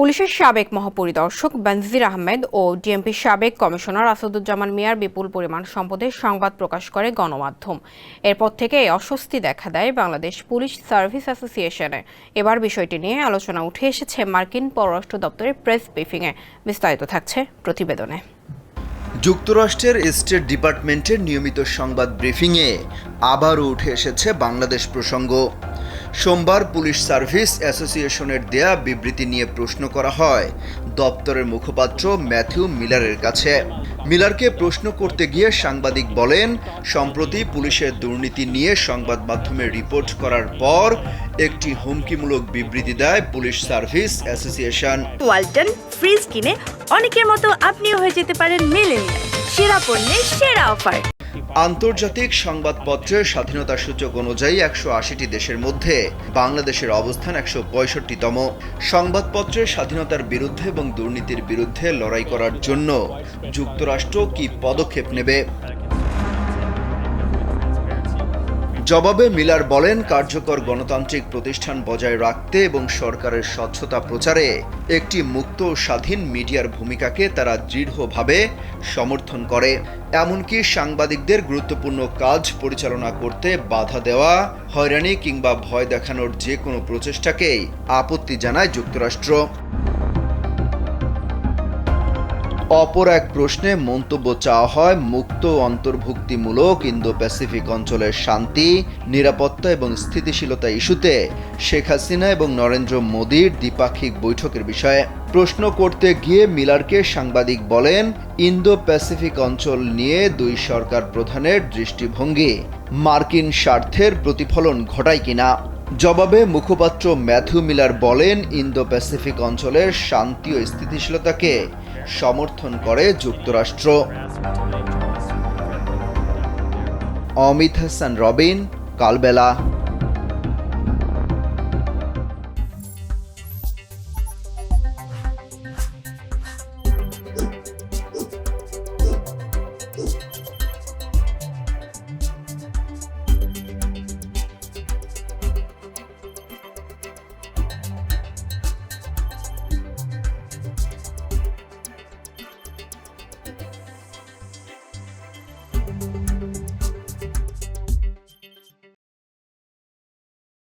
পুলিশের সাবেক মহাপরিদর্শক বেনজির আহমেদ ও ডিএমপির সাবেক কমিশনার আসাদুজ্জামান মিয়ার বিপুল পরিমাণ সম্পদের সংবাদ প্রকাশ করে গণমাধ্যম। এরপর থেকে এই অস্বস্তি দেখা দেয় বাংলাদেশ পুলিশ সার্ভিস অ্যাসোসিয়েশনে। এবার বিষয়টি নিয়ে আলোচনা উঠে এসেছে মার্কিন পররাষ্ট্র দপ্তরের প্রেস ব্রিফিংয়ে। বিস্তারিত থাকছে প্রতিবেদনে। যুক্তরাষ্ট্রের স্টেট ডিপার্টমেন্টের নিয়মিত সংবাদ ব্রিফিংয়ে আবারও উঠে এসেছে বাংলাদেশ প্রসঙ্গ। সোমবার পুলিশ সার্ভিস অ্যাসোসিয়েশনের দেয়া বিবৃতি নিয়ে প্রশ্ন করা হয়। দপ্তরের মুখপাত্র ম্যাথিউ মিলারের কাছে। মিলারকে প্রশ্ন করতে গিয়ে সাংবাদিক বলেন, সম্প্রতি পুলিশের দুর্নীতি নিয়ে সংবাদ মাধ্যমে রিপোর্ট করার পর একটি হুমকিমূলক বিবৃতি দেয় police service association. Walton, fridge কিনে অনেকের মতো আপনিও হয়ে যেতে পারেন মিলেনিয়াল। সেরা পণ্যের সেরা অফার। আন্তর্জাতিক সংবাদপত্রের স্বাধীনতা সূচক অনুযায়ী একশো আশিটি দেশের মধ্যে বাংলাদেশের অবস্থান একশো পঁয়ষট্টিতম। সংবাদপত্রের স্বাধীনতার বিরুদ্ধে এবং দুর্নীতির বিরুদ্ধে লড়াই করার জন্য যুক্তরাষ্ট্র কি পদক্ষেপ নেবে? জবাবে মিলার বলেন, কার্যকর গণতান্ত্রিক প্রতিষ্ঠান বজায় রাখতে এবং সরকারের স্বচ্ছতা প্রচারে একটি মুক্ত স্বাধীন মিডিয়ার ভূমিকাকে তারা দৃঢ়ভাবে সমর্থন করে। এমনকি সাংবাদিকদের গুরুত্বপূর্ণ কাজ পরিচালনা করতে বাধা দেওয়া, হয়রানি কিংবা ভয় দেখানোর যে কোনো প্রচেষ্টাকেই আপত্তি জানায় যুক্তরাষ্ট্র। অপর এক প্রশ্নে মন্তব্য চাওয়া হয়, মুক্ত অন্তর্ভুক্তিমূলক ইন্দো প্যাসিফিক অঞ্চলের শান্তি, নিরাপত্তা এবং স্থিতিশীলতা ইস্যুতে শেখ হাসিনা এবং নরেন্দ্র মোদীর দ্বিপাক্ষিক বৈঠকের বিষয়ে প্রশ্ন করতে গিয়ে মিলারকে সাংবাদিক বলেন ইন্দো প্যাসিফিক অঞ্চল নিয়ে দুই সরকার প্রধানের দৃষ্টিভঙ্গি, মার্কিন স্বার্থের প্রতিফলন ঘটায় কিনা। জবাবে মুখপাত্র ম্যাথু মিলার বলেন ইন্দো প্যাসিফিক অঞ্চলের শান্তি ও স্থিতিশীলতাকে সমর্থন করে যুক্তরাষ্ট্র। অমিত হাসান রবিন কালবেলা।